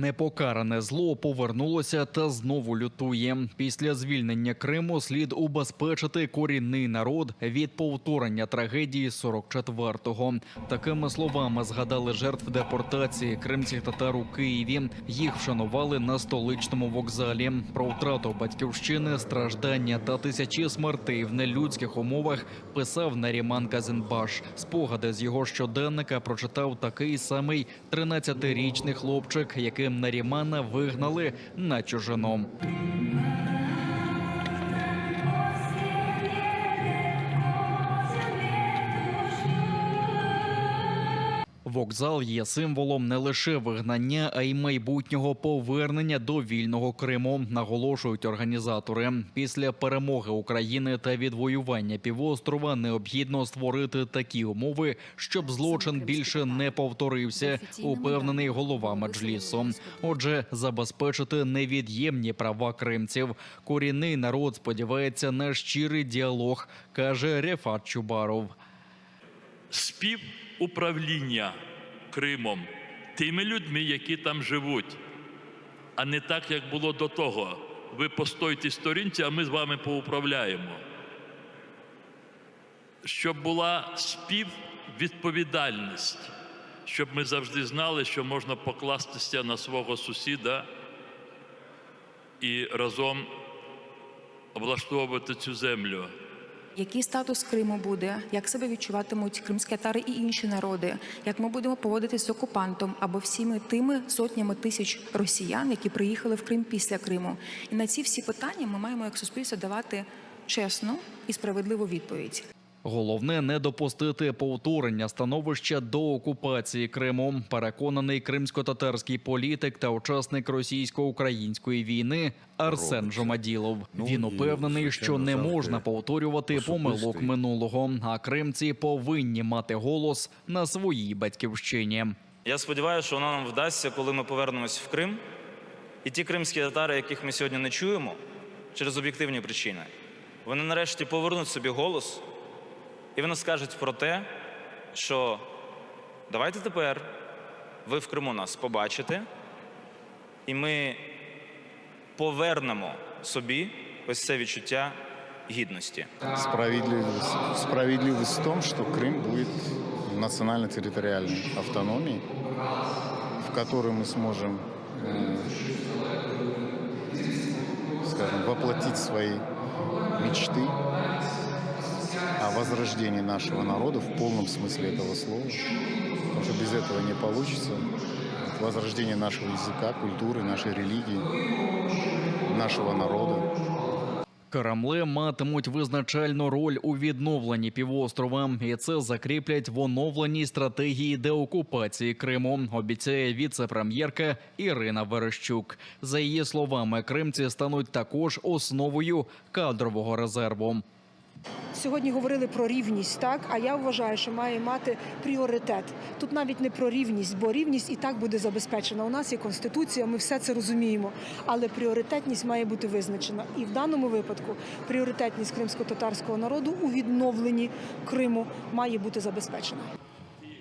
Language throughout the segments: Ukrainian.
Непокаране зло повернулося та знову лютує. Після звільнення Криму слід убезпечити корінний народ від повторення трагедії 44-го. Такими словами згадали жертв депортації кримських татар у Києві. Їх вшанували на столичному вокзалі. Про втрату батьківщини, страждання та тисячі смертей в нелюдських умовах писав Наріман Казенбаш. Спогади з його щоденника прочитав такий самий 13-річний хлопчик, яким Нарімана вигнали на чужину. Вокзал є символом не лише вигнання, а й майбутнього повернення до вільного Криму, наголошують організатори. Після перемоги України та відвоювання півострова необхідно створити такі умови, щоб злочин більше не повторився. Упевнений голова меджлісу. Отже, забезпечити невід'ємні права кримців. Корінний народ сподівається на щирий діалог, каже Рефат Чубаров. Співуправління Кримом тими людьми, які там живуть, а не так, як було до того. Ви постойте сторінці, а ми з вами поуправляємо. Щоб була співвідповідальність, щоб ми завжди знали, що можна покластися на свого сусіда і разом облаштовувати цю землю. Який статус Криму буде, як себе відчуватимуть кримські татари і інші народи, як ми будемо поводитись з окупантом або всіми тими сотнями тисяч росіян, які приїхали в Крим після Криму. І на ці всі питання ми маємо як суспільство давати чесну і справедливу відповідь. Головне не допустити повторення становища до окупації Криму. Переконаний кримсько-татарський політик та учасник російсько-української війни Арсен Жомаділов. Він упевнений, що не можна повторювати помилок минулого. А кримці повинні мати голос на своїй батьківщині. Я сподіваюся, що воно нам вдасться, коли ми повернемось в Крим. І ті кримські татари, яких ми сьогодні не чуємо через об'єктивні причини, вони нарешті повернуть собі голос, і вони скажуть про те, що давайте тепер ви в Криму нас побачите, і ми повернемо собі ось це відчуття гідності. Справедливость, справедливость в том, что Крым будет национально-территориальной автономией, в которой мы сможем, э, скажем, воплотить свои мечты о возрождении нашего народа в полном смысле этого слова. Потому что без этого не получится. Возрождение нашего языка, культуры, нашей религии, нашего народа. Карамле матимуть визначальну роль у відновленні півострова, і це закріплять в оновленій стратегії деокупації Криму. Обіцяє віце-прем'єрка Ірина Верещук. За її словами, кримці стануть також основою кадрового резерву. Сьогодні говорили про рівність, так а я вважаю, що має мати пріоритет. Тут навіть не про рівність, бо рівність і так буде забезпечена. У нас є конституція, ми все це розуміємо. Але пріоритетність має бути визначена. І в даному випадку пріоритетність кримсько-татарського народу у відновленні Криму має бути забезпечена.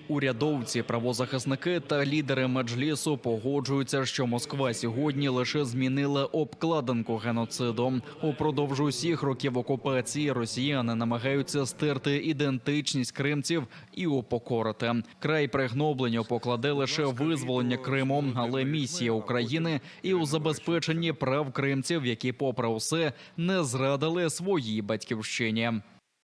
Урядовці, правозахисники та лідери меджлісу погоджуються, що Москва сьогодні лише змінила обкладинку геноцидом. Упродовж усіх років окупації росіяни намагаються стерти ідентичність кримців і упокорити. Край пригноблення покладе лише визволення Криму, але місія України і у забезпеченні прав кримців, які, попри все, не зрадили своїй батьківщині.